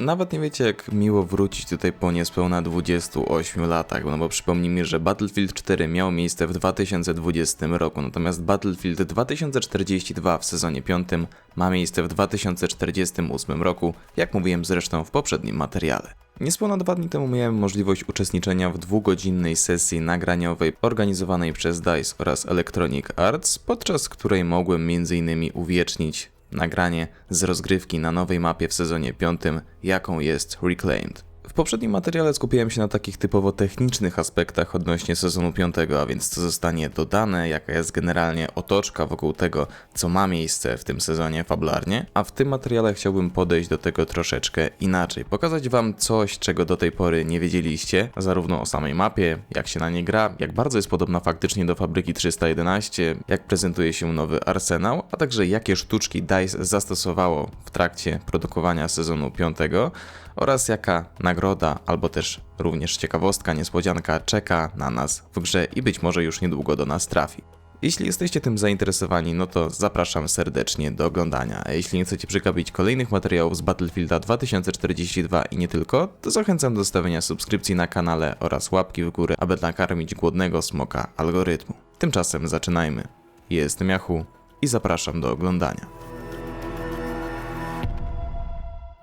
Nawet nie wiecie, jak miło wrócić tutaj po niespełna 28 latach, no bo przypomnijmy, że Battlefield 4 miał miejsce w 2020 roku, natomiast Battlefield 2042 w sezonie 5 ma miejsce w 2048 roku, jak mówiłem zresztą w poprzednim materiale. Niespełna dwa dni temu miałem możliwość uczestniczenia w dwugodzinnej sesji nagraniowej organizowanej przez DICE oraz Electronic Arts, podczas której mogłem m.in. uwiecznić nagranie z rozgrywki na nowej mapie w sezonie 5, jaką jest Reclaimed. Poprzednim materiale skupiłem się na takich typowo technicznych aspektach odnośnie sezonu 5, a więc co zostanie dodane, jaka jest generalnie otoczka wokół tego, co ma miejsce w tym sezonie fabularnie, a w tym materiale chciałbym podejść do tego troszeczkę inaczej. Pokazać wam coś, czego do tej pory nie wiedzieliście, zarówno o samej mapie, jak się na nie gra, jak bardzo jest podobna faktycznie do fabryki 311, jak prezentuje się nowy arsenał, a także jakie sztuczki DICE zastosowało w trakcie produkowania sezonu 5 oraz jaka nagroda albo też również ciekawostka, niespodzianka czeka na nas w grze i być może już niedługo do nas trafi. Jeśli jesteście tym zainteresowani, no to zapraszam serdecznie do oglądania. A jeśli nie chcecie przegapić kolejnych materiałów z Battlefielda 2042 i nie tylko, to zachęcam do stawienia subskrypcji na kanale oraz łapki w górę, aby nakarmić głodnego smoka algorytmu. Tymczasem zaczynajmy. Jestem Yahoo i zapraszam do oglądania.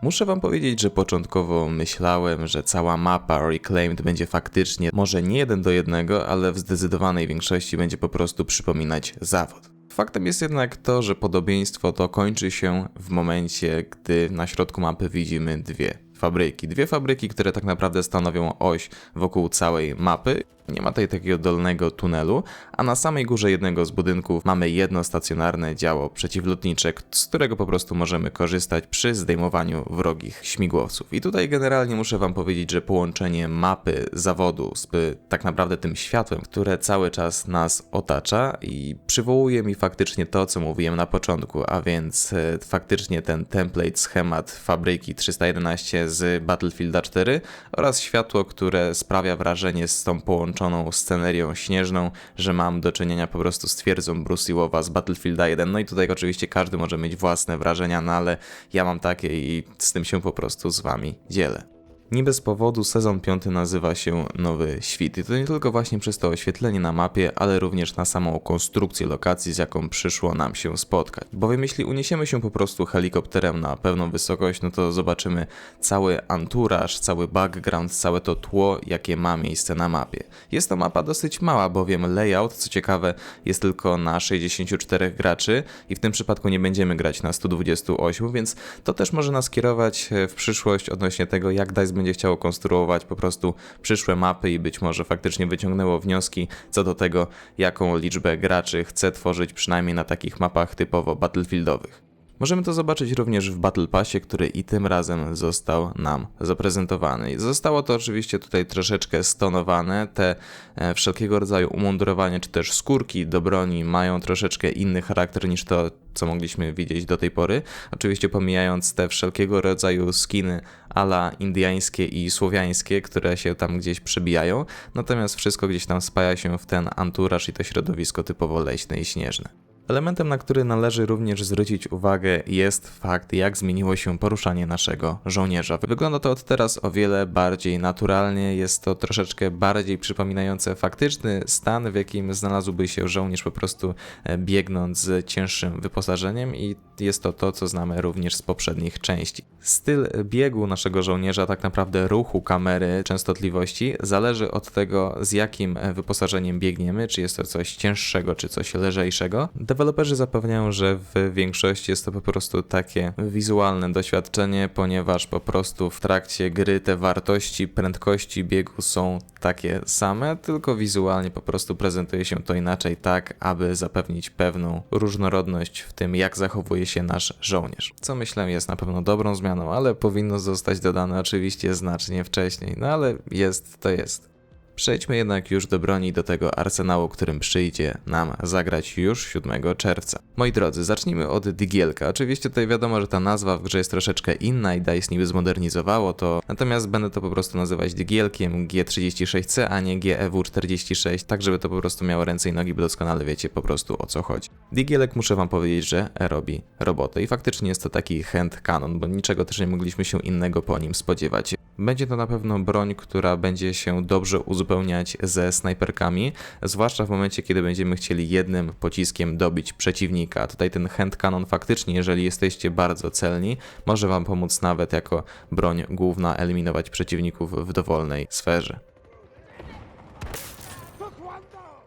Muszę wam powiedzieć, że początkowo myślałem, że cała mapa Reclaimed będzie faktycznie może nie jeden do jednego, ale w zdecydowanej większości będzie po prostu przypominać zawód. Faktem jest jednak to, że podobieństwo to kończy się w momencie, gdy na środku mapy widzimy dwie fabryki. Dwie fabryki, które tak naprawdę stanowią oś wokół całej mapy nie ma tutaj takiego dolnego tunelu, a na samej górze jednego z budynków mamy jedno stacjonarne działo przeciwlotnicze, z którego po prostu możemy korzystać przy zdejmowaniu wrogich śmigłowców. I tutaj generalnie muszę wam powiedzieć, że połączenie mapy zawodu z tak naprawdę tym światłem, które cały czas nas otacza i przywołuje mi faktycznie to, co mówiłem na początku, a więc e, faktycznie ten template, schemat fabryki 311 z Battlefielda 4 oraz światło, które sprawia wrażenie z tą połączoną połączoną scenerią śnieżną, że mam do czynienia po prostu z twierdzą Bruce z Battlefielda 1. No i tutaj oczywiście każdy może mieć własne wrażenia, no ale ja mam takie i z tym się po prostu z wami dzielę. Nie bez powodu sezon 5 nazywa się Nowy Świt i to nie tylko właśnie przez to oświetlenie na mapie, ale również na samą konstrukcję lokacji, z jaką przyszło nam się spotkać. Bowiem jeśli uniesiemy się po prostu helikopterem na pewną wysokość, no to zobaczymy cały anturaż, cały background, całe to tło, jakie ma miejsce na mapie. Jest to mapa dosyć mała, bowiem layout, co ciekawe, jest tylko na 64 graczy i w tym przypadku nie będziemy grać na 128, więc to też może nas kierować w przyszłość odnośnie tego, jak DICE będzie chciało konstruować po prostu przyszłe mapy i być może faktycznie wyciągnęło wnioski co do tego, jaką liczbę graczy chce tworzyć przynajmniej na takich mapach typowo battlefieldowych. Możemy to zobaczyć również w Battle Passie, który i tym razem został nam zaprezentowany. Zostało to oczywiście tutaj troszeczkę stonowane. Te e, wszelkiego rodzaju umundurowanie czy też skórki do broni mają troszeczkę inny charakter niż to, co mogliśmy widzieć do tej pory. Oczywiście pomijając te wszelkiego rodzaju skiny ala indyjskie i słowiańskie, które się tam gdzieś przebijają, natomiast wszystko gdzieś tam spaja się w ten anturaż i to środowisko typowo leśne i śnieżne. Elementem, na który należy również zwrócić uwagę, jest fakt, jak zmieniło się poruszanie naszego żołnierza. Wygląda to od teraz o wiele bardziej naturalnie, jest to troszeczkę bardziej przypominające faktyczny stan, w jakim znalazłby się żołnierz po prostu e, biegnąc z cięższym wyposażeniem i jest to to, co znamy również z poprzednich części. Styl biegu naszego żołnierza, tak naprawdę ruchu kamery, częstotliwości, zależy od tego, z jakim e, wyposażeniem biegniemy, czy jest to coś cięższego, czy coś lżejszego. Deweloperzy zapewniają, że w większości jest to po prostu takie wizualne doświadczenie, ponieważ po prostu w trakcie gry te wartości prędkości biegu są takie same, tylko wizualnie po prostu prezentuje się to inaczej, tak aby zapewnić pewną różnorodność w tym, jak zachowuje się nasz żołnierz. Co myślę jest na pewno dobrą zmianą, ale powinno zostać dodane oczywiście znacznie wcześniej, no ale jest to jest. Przejdźmy jednak już do broni, do tego arsenału, którym przyjdzie nam zagrać już 7 czerwca. Moi drodzy, zacznijmy od Digielka. Oczywiście tutaj wiadomo, że ta nazwa w grze jest troszeczkę inna i DICE niby zmodernizowało to, natomiast będę to po prostu nazywać Digielkiem G36C, a nie GEW46, tak żeby to po prostu miało ręce i nogi, bo doskonale wiecie po prostu o co chodzi. Digielek muszę wam powiedzieć, że robi robotę i faktycznie jest to taki hand cannon, bo niczego też nie mogliśmy się innego po nim spodziewać. Będzie to na pewno broń, która będzie się dobrze uzupełniać ze snajperkami, zwłaszcza w momencie, kiedy będziemy chcieli jednym pociskiem dobić przeciwnika. Tutaj ten hand cannon faktycznie, jeżeli jesteście bardzo celni, może wam pomóc nawet jako broń główna eliminować przeciwników w dowolnej sferze.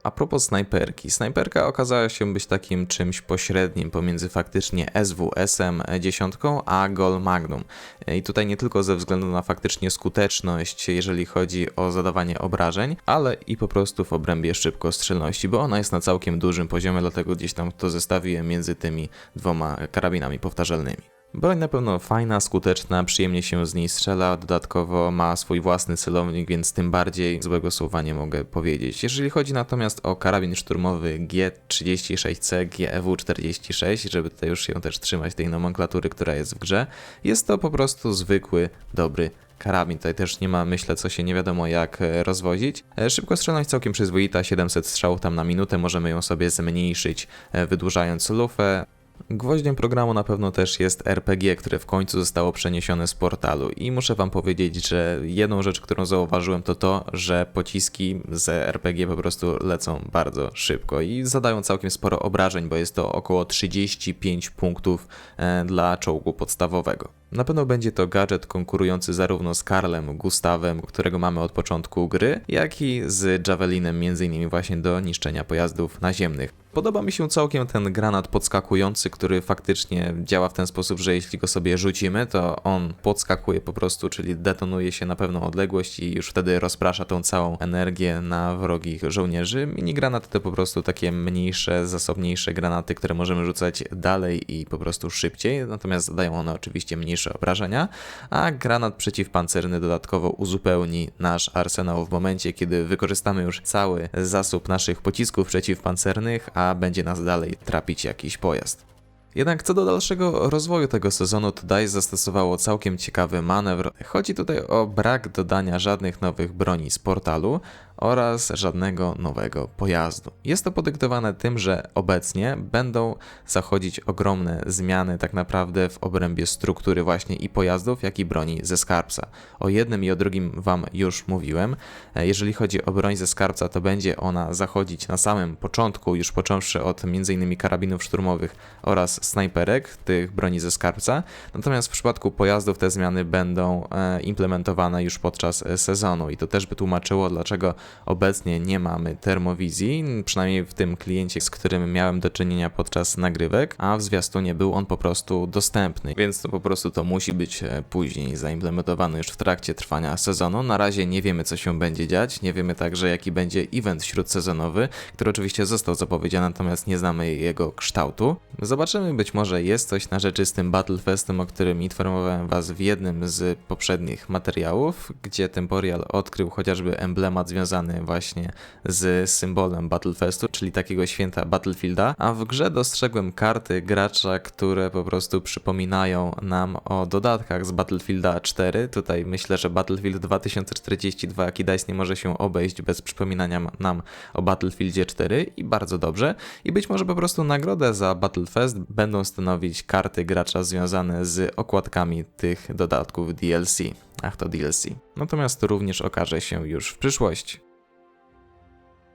A propos snajperki. Snajperka okazała się być takim czymś pośrednim pomiędzy faktycznie SWS-em 10 a Gol Magnum. I tutaj nie tylko ze względu na faktycznie skuteczność, jeżeli chodzi o zadawanie obrażeń, ale i po prostu w obrębie szybkostrzelności, bo ona jest na całkiem dużym poziomie, dlatego gdzieś tam to zestawiłem między tymi dwoma karabinami powtarzalnymi. Broń na pewno fajna, skuteczna, przyjemnie się z niej strzela, dodatkowo ma swój własny celownik, więc tym bardziej złego słowa nie mogę powiedzieć. Jeżeli chodzi natomiast o karabin szturmowy G36C, GEW46, żeby tutaj już się też trzymać tej nomenklatury, która jest w grze, jest to po prostu zwykły, dobry karabin. Tutaj też nie ma, myślę, co się nie wiadomo jak e, rozwozić. E, Szybkostrzelność całkiem przyzwoita, 700 strzałów tam na minutę, możemy ją sobie zmniejszyć, e, wydłużając lufę. Gwoździem programu na pewno też jest RPG, które w końcu zostało przeniesione z portalu i muszę wam powiedzieć, że jedną rzecz, którą zauważyłem to to, że pociski z RPG po prostu lecą bardzo szybko i zadają całkiem sporo obrażeń, bo jest to około 35 punktów e, dla czołgu podstawowego. Na pewno będzie to gadżet konkurujący zarówno z Karlem Gustawem, którego mamy od początku gry, jak i z Javelinem m.in. właśnie do niszczenia pojazdów naziemnych. Podoba mi się całkiem ten granat podskakujący, który faktycznie działa w ten sposób, że jeśli go sobie rzucimy, to on podskakuje po prostu, czyli detonuje się na pewną odległość i już wtedy rozprasza tą całą energię na wrogich żołnierzy. Mini granaty to po prostu takie mniejsze, zasobniejsze granaty, które możemy rzucać dalej i po prostu szybciej, natomiast zadają one oczywiście mniejsze obrażenia, a granat przeciwpancerny dodatkowo uzupełni nasz arsenał w momencie, kiedy wykorzystamy już cały zasób naszych pocisków przeciwpancernych, a będzie nas dalej trapić jakiś pojazd. Jednak co do dalszego rozwoju tego sezonu, to DICE zastosowało całkiem ciekawy manewr. Chodzi tutaj o brak dodania żadnych nowych broni z portalu oraz żadnego nowego pojazdu. Jest to podyktowane tym, że obecnie będą zachodzić ogromne zmiany tak naprawdę w obrębie struktury właśnie i pojazdów, jak i broni ze skarbca. O jednym i o drugim wam już mówiłem. E, Jeżeli chodzi o broń ze skarbca, to będzie ona zachodzić na samym początku, już począwszy od m.in. karabinów szturmowych oraz snajperek, tych broni ze skarbca. Natomiast w przypadku pojazdów te zmiany będą e, implementowane już podczas e, sezonu i to też by tłumaczyło, dlaczego obecnie nie mamy termowizji, przynajmniej w tym kliencie, z którym miałem do czynienia podczas nagrywek, a w zwiastunie był on po prostu dostępny, więc to po prostu to musi być e, później zaimplementowane już w trakcie trwania sezonu. Na razie nie wiemy, co się będzie dziać, nie wiemy także, jaki będzie event śródsezonowy, który oczywiście został zapowiedziany, natomiast nie znamy jego kształtu. Zobaczymy, być może jest coś na rzeczy z tym Battlefestem, o którym informowałem Was w jednym z poprzednich materiałów, gdzie Temporial odkrył chociażby emblemat związany właśnie z symbolem Battlefestu, czyli takiego święta Battlefielda, a w grze dostrzegłem karty gracza, które po prostu przypominają nam o dodatkach z Battlefielda 4. Tutaj myślę, że Battlefield 2042, jaki DICE nie może się obejść bez przypominania nam o Battlefieldzie 4 i bardzo dobrze. I być może po prostu nagrodę za Battlefest będą stanowić karty gracza związane z okładkami tych dodatków DLC. Ach, to DLC. Natomiast to również okaże się już w przyszłości.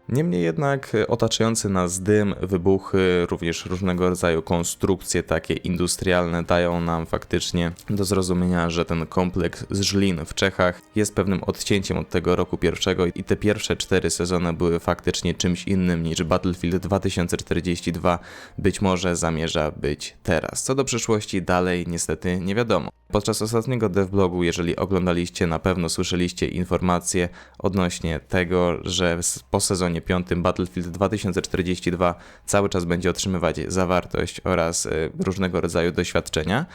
Niemniej jednak e, otaczający nas dym, wybuchy, również różnego rodzaju konstrukcje takie industrialne dają nam faktycznie do zrozumienia, że ten kompleks z Żlin w Czechach jest pewnym odcięciem od tego roku pierwszego i te pierwsze cztery sezony były faktycznie czymś innym niż Battlefield 2042 być może zamierza być teraz. Co do przyszłości dalej niestety nie wiadomo. Podczas ostatniego devblogu, jeżeli oglądaliście, na pewno słyszeliście informacje odnośnie tego, że po sezonie 5 Battlefield 2042 cały czas będzie otrzymywać zawartość oraz y, różnego rodzaju doświadczenia.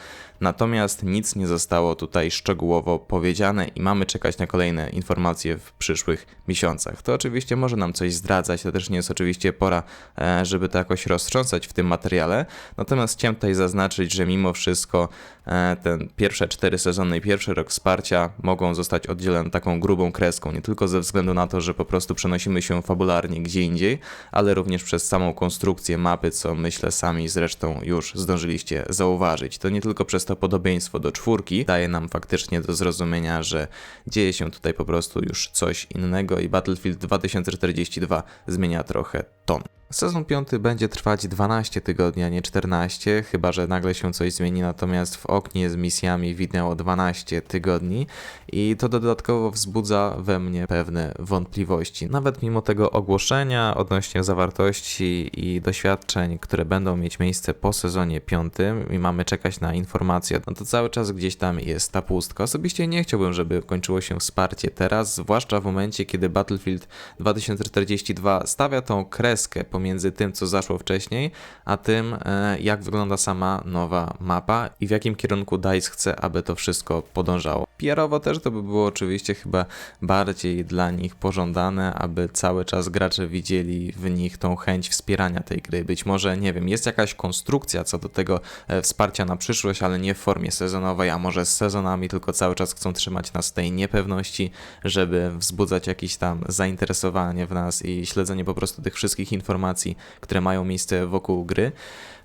Natomiast nic nie zostało tutaj szczegółowo powiedziane i mamy czekać na kolejne informacje w przyszłych miesiącach. To oczywiście może nam coś zdradzać, to też nie jest oczywiście pora, e, żeby to jakoś roztrząsać w tym materiale. Natomiast chciałem tutaj zaznaczyć, że mimo wszystko e, ten pierwsze cztery sezony i pierwszy rok wsparcia mogą zostać oddzielone taką grubą kreską, nie tylko ze względu na to, że po prostu przenosimy się fabularnie gdzie indziej, ale również przez samą konstrukcję mapy, co myślę sami zresztą już zdążyliście zauważyć. To nie tylko przez to podobieństwo do czwórki daje nam faktycznie do zrozumienia, że dzieje się tutaj po prostu już coś innego i Battlefield 2042 zmienia trochę ton. Sezon 5 będzie trwać 12 tygodni, a nie 14, chyba że nagle się coś zmieni, natomiast w oknie z misjami widniało 12 tygodni i to dodatkowo wzbudza we mnie pewne wątpliwości. Nawet mimo tego ogłoszenia odnośnie zawartości i doświadczeń, które będą mieć miejsce po sezonie 5 i mamy czekać na informacje, no to cały czas gdzieś tam jest ta pustka. Osobiście nie chciałbym, żeby kończyło się wsparcie teraz, zwłaszcza w momencie, kiedy Battlefield 2042 stawia tą pomiędzy tym, co zaszło wcześniej, a tym, e, jak wygląda sama nowa mapa i w jakim kierunku DICE chce, aby to wszystko podążało. PR-owo też to by było oczywiście chyba bardziej dla nich pożądane, aby cały czas gracze widzieli w nich tą chęć wspierania tej gry. Być może, nie wiem, jest jakaś konstrukcja co do tego e, wsparcia na przyszłość, ale nie w formie sezonowej, a może z sezonami, tylko cały czas chcą trzymać nas tej niepewności, żeby wzbudzać jakieś tam zainteresowanie w nas i śledzenie po prostu tych wszystkich informacji, które mają miejsce wokół gry.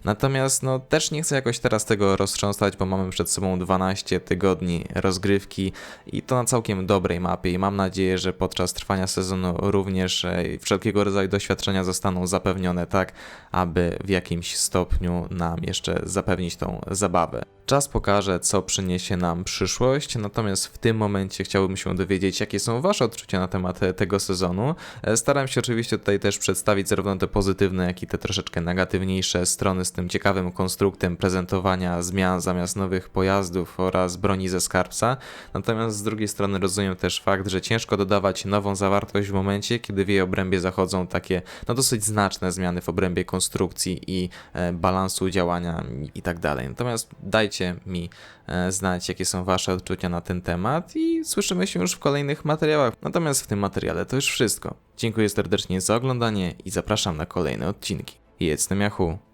Natomiast no też nie chcę jakoś teraz tego roztrząsać, bo mamy przed sobą 12 tygodni rozgrywki i to na całkiem dobrej mapie i mam nadzieję, że podczas trwania sezonu również e, wszelkiego rodzaju doświadczenia zostaną zapewnione tak, aby w jakimś stopniu nam jeszcze zapewnić tą zabawę. Czas pokaże, co przyniesie nam przyszłość, natomiast w tym momencie chciałbym się dowiedzieć, jakie są Wasze odczucia na temat e, tego sezonu. E, Staram się oczywiście tutaj też przedstawić zarówno te pozytywne, jak i te troszeczkę negatywniejsze strony tym ciekawym konstruktem prezentowania zmian zamiast nowych pojazdów oraz broni ze skarbca. Natomiast z drugiej strony rozumiem też fakt, że ciężko dodawać nową zawartość w momencie, kiedy w jej obrębie zachodzą takie no dosyć znaczne zmiany w obrębie konstrukcji i e, balansu działania i tak dalej. Natomiast dajcie mi e, znać, jakie są Wasze odczucia na ten temat i słyszymy się już w kolejnych materiałach. Natomiast w tym materiale to już wszystko. Dziękuję serdecznie za oglądanie i zapraszam na kolejne odcinki. Jestem Yahoo.